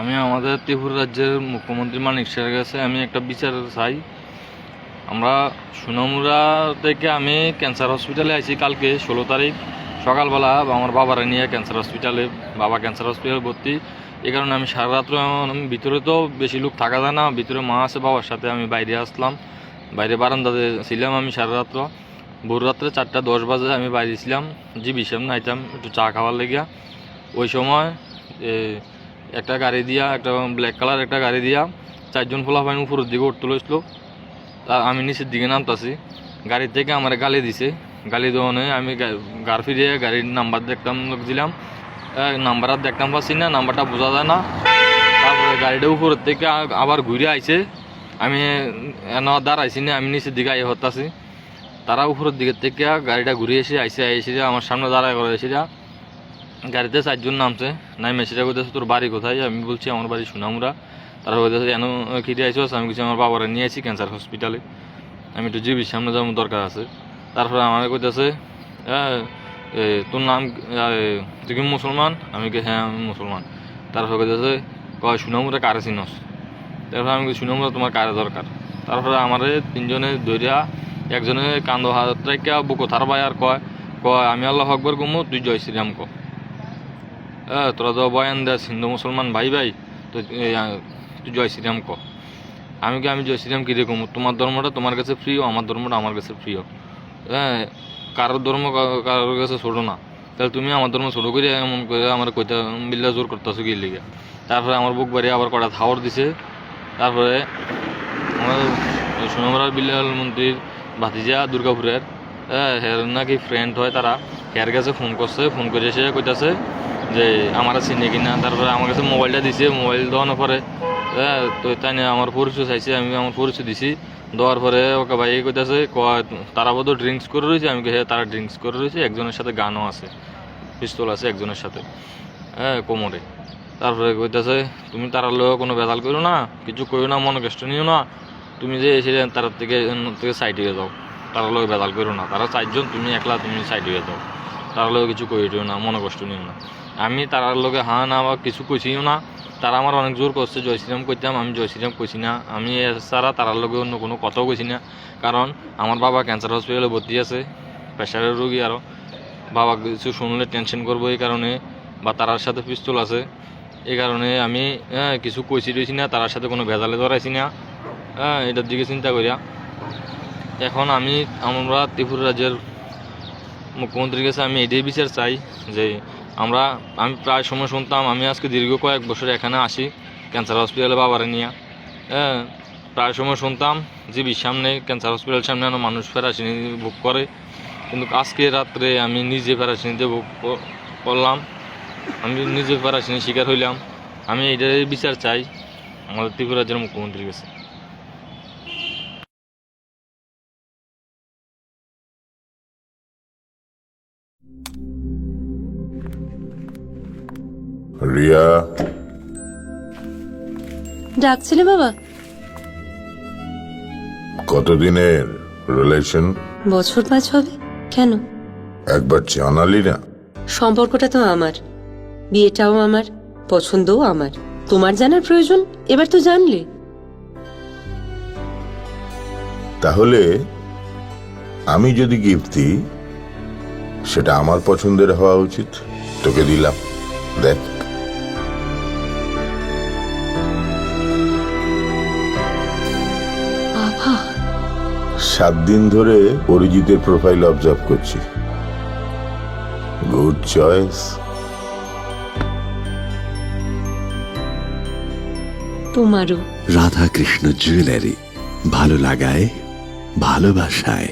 আমি আমাদের ত্রিপুরা রাজ্যের মুখ্যমন্ত্রী মানিক স্যারের কাছে আমি একটা বিচার চাই। আমরা সুনামুরা থেকে আমি ক্যান্সার হসপিটালে আইছি কালকে ষোলো তারিখ। সকালবেলা আমার বাবারা নিয়ে ক্যান্সার হসপিটালে বাবা ক্যান্সার হসপিটালে ভর্তি। এই কারণে আমি সারা রাত্র ভিতরে তো বেশি লোক থাকা যায় না ভিতরে মা আছে বাবার সাথে আমি বাইরে আসলাম। বাইরে বারান্দাতে ছিলাম আমি সারা রাত্র। ভোর রাত্রে চারটা দশ বাজে আমি বাইরে ছিলাম জি বিষম নাইতাম একটু চা খাওয়ার লেগিয়া। ওই সময় এ, একটা গাড়ি দিয়া, একটা ব্ল্যাক কালার একটা গাড়ি দিয়া চারজন ফোলা পাইন উপরের দিকে উঠতে লইছিল তা আমি নিচের দিকে নামতাছি। গাড়ি থেকে আমার গালি দিছে। গালি দেওয়ানে আমি গা- গাড়ি ফিরিয়ে গাড়ির নাম্বার দেখতাম, দিলাম। নাম্বার আর দেখতাম পাচ্ছি না, নাম্বারটা বোঝা যায় না। তারপরে গাড়িটা উপরের থেকে আবার ঘুরে আইছে। আমি এন দাঁড়াইছি না, আমি নিচের দিকে আইয়ে হতাছি তারা উপরের দিকের থেকে গাড়িটা ঘুরে এসে আইসে আইসে আমার সামনে দাঁড়ায় করে এসে গাড়িতে চারজন নামছে। নাই মেসেজা করতেছে তোর বাড়ি কোথায়? আমি বলছি, আমার বাড়ি সুনামুরা। তারা বলতেছে এন খিদে আইসস আমি বলছি, আমার বাবারা নিয়ে আইছি ক্যান্সার হসপিটালে আমি একটু জিবির সামনে যাওয়ার দরকার আছে। তারপরে আমার কইতেছে তোর নাম তুই কি মুসলমান? আমি কি হ্যাঁ আমি মুসলমান। তারপরে কইতেছে, কয়, সুনামুরা কারে চিনস? তারপরে আমি সুনামুরা তোমার কারে দরকার? তারপরে আমারে তিনজনে ধরিয়া একজনে কান্দ হাত বুকো থার ভাই আর কয় কয়, আমি আল্লাহ আকবর কমু তুই জয় শ্রীরাম ক এ, তোরা তো বয়ান দেস হিন্দু মুসলমান, ভাই ভাই, তো তুই জয় শ্রীরাম ক। আমি কি, আমি জয় শ্রীরাম কী রে তোমার ধর্মটা তোমার কাছে প্রিয় আমার ধর্মটা আমার কাছে প্রিয় হ্যাঁ কারোর ধর্ম কারোর কাছে ছোটো না। তাহলে তুমি আমার ধর্ম ছোটো করে এমন করে আমার কইতা বিল্লা জোর করতেছো কি লিগে? তারপরে আমার বুক বাড়ি আবার কটা থাওয়ার দিছে। তারপরে আমার সোনামরার বিল্লাল মন্ত্রীর ভাতিজা দুর্গাপুরের হ্যাঁ হের নাকি ফ্রেন্ড হয় তারা। হের কাছে ফোন করছে ফোন করে এসে কইতাছে যে আমার চিনি কিনা, তারপরে আমার কাছে মোবাইলটা দিছে, মোবাইল দেওয়ানোর পরে হ্যাঁ তো তাই আমার পরিচয় চাইছে, আমি আমার পরিচয় দিছি। দেওয়ার পরে ওকে ভাই কইতাছে তারা বোধ ড্রিঙ্কস করে রয়েছে? আমি হ্যাঁ তারা ড্রিঙ্কস করে রয়েছে, একজনের সাথে গানও আছে পিস্তল আছে একজনের সাথে। হ্যাঁ কোমরে। তারপরে কইতাছে, তুমি তার লোক কোনো বেদাল করো না, কিছু করো না মনে কষ্ট নিও না। তুমি যে এসে তার থেকে থেকে সাইড হয়ে যাও তার লোক বেদাল করো না। তারা চারজন, তুমি একলা, তুমি সাইড হয়ে যাও। তার লোক কিছু করিও না মনে কষ্ট নিও না। আমি তার লোকে হ্যাঁ না বা কিছু কইছিও না তারা আমার অনেক জোর করছে জয় শ্রীরাম কইতাম আমি জয় শ্রীরাম কইছি না। আমি এছাড়া তার লোকে অন্য কোনো কথাও কইছি না কারণ আমার বাবা ক্যান্সার হসপিটালে ভর্তি আছে প্রেশারের রোগী আরও বাবা কিছু শুনলে টেনশন করব এই কারণে বা তারার সাথে পিস্তল আছে। এই কারণে আমি হ্যাঁ, কিছু কইছি টইছি না তার সাথে কোনো ভেজালে ধরাইছি না। হ্যাঁ এটার দিকে চিন্তা করিয়া। এখন আমি আমরা ত্রিপুরা রাজ্যের মুখ্যমন্ত্রীর কাছে আমি এটাই বিচার চাই যে আমরা, আমি প্রায় সময় শুনতাম, আমি আজকে দীর্ঘ কয়েক বছর এখানে আসি, ক্যান্সার হসপিটালে বাবারে নিয়ে। হ্যাঁ প্রায় সময় শুনতাম যে সামনে ক্যান্সার হসপিটাল সামনে আনো মানুষ ফেরাসিনি ভোগ করে। কিন্তু আজকে রাত্রে আমি নিজে ফেরাসিনিতে ক- করলাম। আমি নিজে ফেরাসিনি শিকার হইলাম। আমি এইটাই বিচার চাই আমাদের ত্রিপুরা রাজ্যের মুখ্যমন্ত্রীর কাছে। রিয়া? ডাকছিলে বাবা? কতদিনের রিলেশন বছর পাঁচ হবে। কেন? একবার জানালি না। সম্পর্কটা তো আমার। বিয়েটাও আমার পছন্দও আমার। তোমার জানার প্রয়োজন? এবার তো জানলে। তাহলে আমি যদি গিফট দিই সেটা আমার পছন্দের হওয়া উচিত। তোকে দিলাম। দেখ। সাত দিন ধরে অরিজিতের প্রোফাইল অবজার্ভ করছি। গুড চয়েস তোমারও। রাধাকৃষ্ণ জুয়েলারি ভালো লাগায় ভালোবাসায়।